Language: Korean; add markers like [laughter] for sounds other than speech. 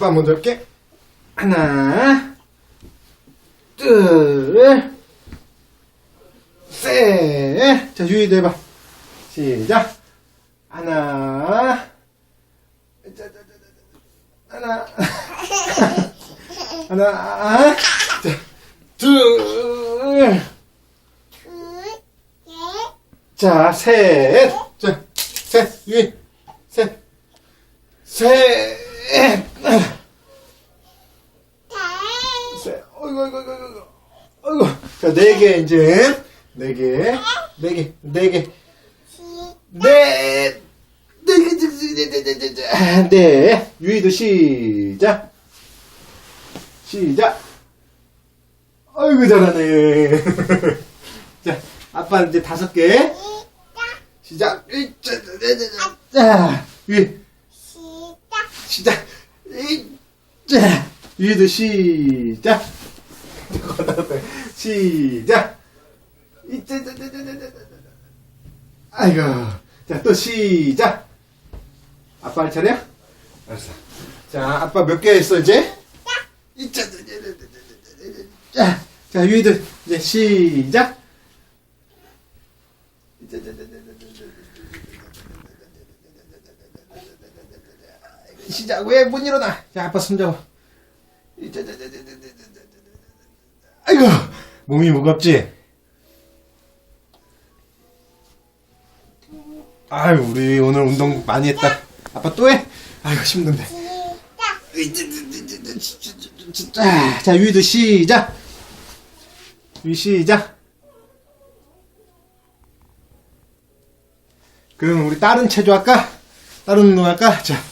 아빠 먼저 할게. 하나, 둘, 셋. 자, 유이도 해봐. 시작. 하나. 하나, [laughs] 하나, 자, 둘, 자, 셋. 자, 셋, 유이, 셋, 셋. 셋. 어이구, 어이구, 어이구, 어이구. 어이구. 자, 네 개, 이제. 네 개. 네 개, 네 개. 네. 네 개, 네, 네, 네, 네, 네, 네. 네. 유이도 시작. 시작. 어이구, 잘하네. [laughs] 자, 아빠 이제 다섯 개. 시작. 이, 자, 자, 자. 유이. 시작. 이, 자. 유이도 시작. 시작. 이제 아이고. 자, 또 시작. 아빠 할 차례야? 알았어. 자, 아빠 몇 개 했어, 이제? 이제 자, 자, 유이들 이제 시작. 시작. 왜 못 일어나? 자, 아빠 손 잡아. 이제 아이고, 몸이 무겁지? 아유, 우리 오늘 운동 많이 했다. 아빠 또 해? 아이고, 힘든데. 자, 자, 유이도 시작. 유이 시작. 그럼 우리 다른 체조 할까? 다른 운동 할까? 자,